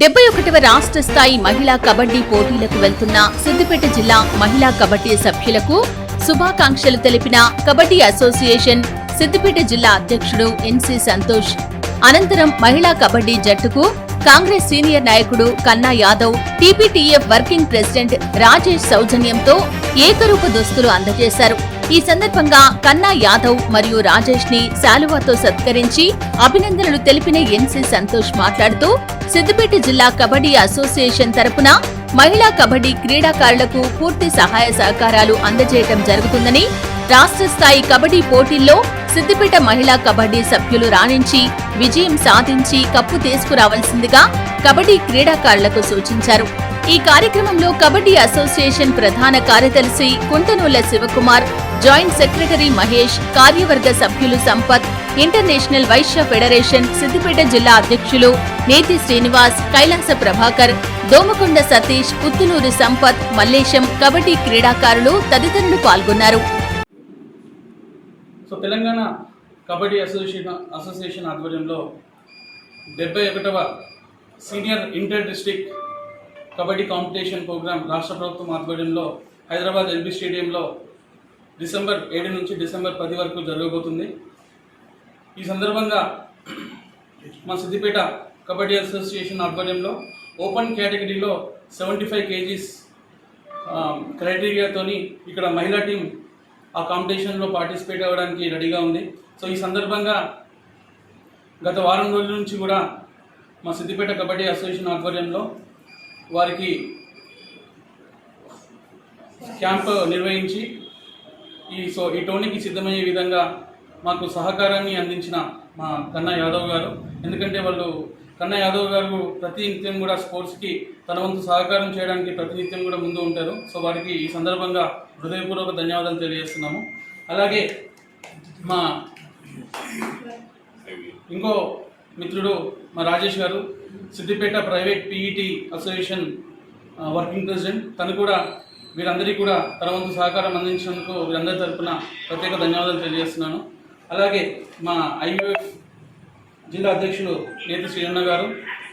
డెబ్బై ఒకటవ రాష్ట్ర స్థాయి మహిళా కబడ్డీ పోటీలకు వెళ్తున్న సిద్దిపేట జిల్లా మహిళా కబడ్డీ సభ్యులకు శుభాకాంక్షలు తెలిపిన కబడ్డీ అసోసియేషన్ సిద్దిపేట జిల్లా అధ్యక్షుడు ఎన్సి సంతోష్. అనంతరం మహిళా కబడ్డీ జట్టుకు కాంగ్రెస్ సీనియర్ నాయకుడు Kanna Yadav TPTF working president Rajesh సౌజన్యంతో ఏకరూప దుస్తులు అందజేశారు. ఈ సందర్భంగా కన్నా యాదవ్ మరియు రాజేష్ని శాలువాతో సత్కరించి అభినందనలు తెలిపిన ఎన్సీ సంతోష్ మాట్లాడుతూ సిద్దిపేట జిల్లా కబడ్డీ అసోసియేషన్ తరపున మహిళా కబడ్డీ క్రీడాకారులకు పూర్తి సహాయ సహకారాలు అందజేయటం జరుగుతుందని రాష్ట్ర స్థాయి కబడ్డీ పోటీల్లో సిద్దిపేట మహిళా కబడ్డీ సభ్యులు రాణించి విజయం సాధించి కప్పు తీసుకురావాల్సిందిగా కబడ్డీ క్రీడాకారులకు సూచించారు. ఈ కార్యక్రమంలో కబడ్డీ అసోసియేషన్ ప్రధాన కార్యదర్శి కుంటనూల శివకుమార్ జాయింట్ సెక్రటరీ మహేష్ కార్యవర్గ సభ్యులు సంపత్ ఇంటర్నేషనల్ వైశ్య ఫెడరేషన్ సిద్దిపేట జిల్లా అధ్యక్షులు నేతి శ్రీనివాస్ కైలాస ప్రభాకర్ దోమకొండ సతీష్ పుత్తునూరు సంపత్ మల్లేశం కబడ్డీ క్రీడాకారులు తదితరులు పాల్గొన్నారు. So Telangana kabaddi association association ఆధ్వర్యంలో డెబ్బై ఒకటవ senior inter district kabaddi competition programme రాష్ట్ర ప్రభుత్వం ఆధ్వర్యంలో హైదరాబాద్ ఎల్బీ స్టేడియంలో డిసెంబర్ ఏడు నుంచి డిసెంబర్ పది వరకు జరగబోతుంది. ఈ సందర్భంగా మా సిద్దిపేట కబడ్డీ అసోసియేషన్ ఆధ్వర్యంలో ఓపెన్ కేటగిరీలో సెవెంటీ ఫైవ్ కేజీస్ క్రైటీరియాతోని ఇక్కడ మహిళా టీం ఆ కాంపిటీషన్లో పార్టిసిపేట్ అవ్వడానికి రెడీగా ఉంది. సో ఈ సందర్భంగా గత వారం రోజుల నుంచి కూడా మా సిద్దిపేట కబడ్డీ అసోసియేషన్ ఆధ్వర్యంలో వారికి క్యాంప్ నిర్వహించి ఈ సో ఈ టోర్నీకి సిద్ధమయ్యే విధంగా మాకు సహకారాన్ని అందించిన మా కన్నా యాదవ్ గారు. ఎందుకంటే వాళ్ళు కన్నా యాదవ్ గారు ప్రతి నిత్యం కూడా స్పోర్ట్స్కి తన వంతు సహకారం చేయడానికి ప్రతినిత్యం కూడా ముందు ఉంటారు. సో వారికి ఈ సందర్భంగా హృదయపూర్వక ధన్యవాదాలు తెలియజేస్తున్నాము. అలాగే మా ఇంకో మిత్రుడు మా Rajesh garu Siddipet private PET association working president. తను కూడా వీరందరికీ కూడా తన వంతు సహకారం అందించినందుకు వీరందరి తరపున ప్రత్యేక ధన్యవాదాలు తెలియజేస్తున్నాను. అలాగే మా ఐయుఎఫ్ జిల్లా అధ్యక్షులు నేత శ్రీరన్న గారు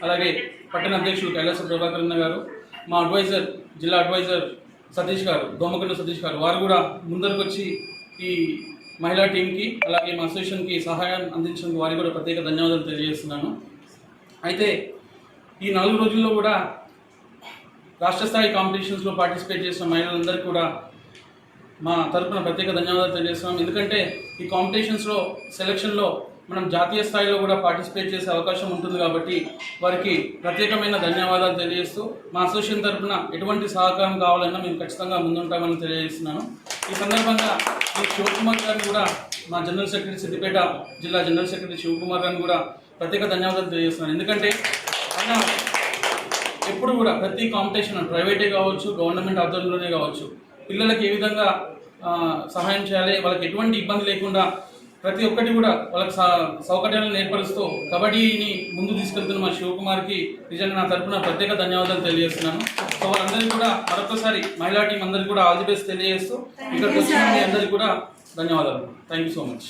అలాగే పట్టణ అధ్యక్షులు కైలాస ప్రభాకర్ గారు మా అడ్వైజర్ జిల్లా అడ్వైజర్ సతీష్ గారు దోమకొండ సతీష్ గారు వారు కూడా ముందరకు వచ్చి ఈ మహిళా టీంకి అలాగే మా అసోసియేషన్కి సహాయం అందించినందుకు వారికి కూడా ప్రత్యేక ధన్యవాదాలు తెలియజేస్తున్నాను. అయితే ఈ నాలుగు రోజుల్లో కూడా రాష్ట్ర స్థాయి కాంపిటీషన్స్లో పార్టిసిపేట్ చేసిన మహిళలందరికీ కూడా మా తరపున ప్రత్యేక ధన్యవాదాలు తెలియజేస్తున్నాం. ఎందుకంటే ఈ కాంపిటీషన్స్లో సెలక్షన్లో మనం జాతీయ స్థాయిలో కూడా పార్టిసిపేట్ చేసే అవకాశం ఉంటుంది కాబట్టి వారికి ప్రత్యేకమైన ధన్యవాదాలు తెలియజేస్తూ మా అసోసియేషన్ తరఫున ఎటువంటి సహకారం కావాలన్నా మేము ఖచ్చితంగా ముందుంటామని తెలియజేస్తున్నాను. ఈ సందర్భంగా ఈ శివకుమార్ గారిని కూడా మా జనరల్ సెక్రటరీ సిద్దిపేట జిల్లా జనరల్ సెక్రటరీ శివకుమార్ గారిని కూడా ప్రత్యేక ధన్యవాదాలు తెలియజేస్తున్నాను. ఎందుకంటే ఆయన ఎప్పుడు కూడా ప్రతి కాంపిటీషన్ ప్రైవేటే కావచ్చు గవర్నమెంట్ ఆధ్వర్యంలోనే కావచ్చు పిల్లలకి ఏ విధంగా సహాయం చేయాలి వాళ్ళకి ఎటువంటి ఇబ్బంది లేకుండా ప్రతి ఒక్కటి కూడా వాళ్ళకి సౌకర్యాలను ఏర్పరుస్తూ కబడ్డీని ముందు తీసుకెళ్తున్న మా శివకుమార్కి నిజంగా నా తరపున ప్రత్యేక ధన్యవాదాలు తెలియజేస్తున్నాను. సో వాళ్ళందరికీ కూడా మరొకసారి మహిళా టీం అందరికీ కూడా ఆల్ ది బెస్ట్ తెలియజేస్తూ ఇక్కడికి వచ్చిన మీ అందరికీ కూడా ధన్యవాదాలు. Thank you so much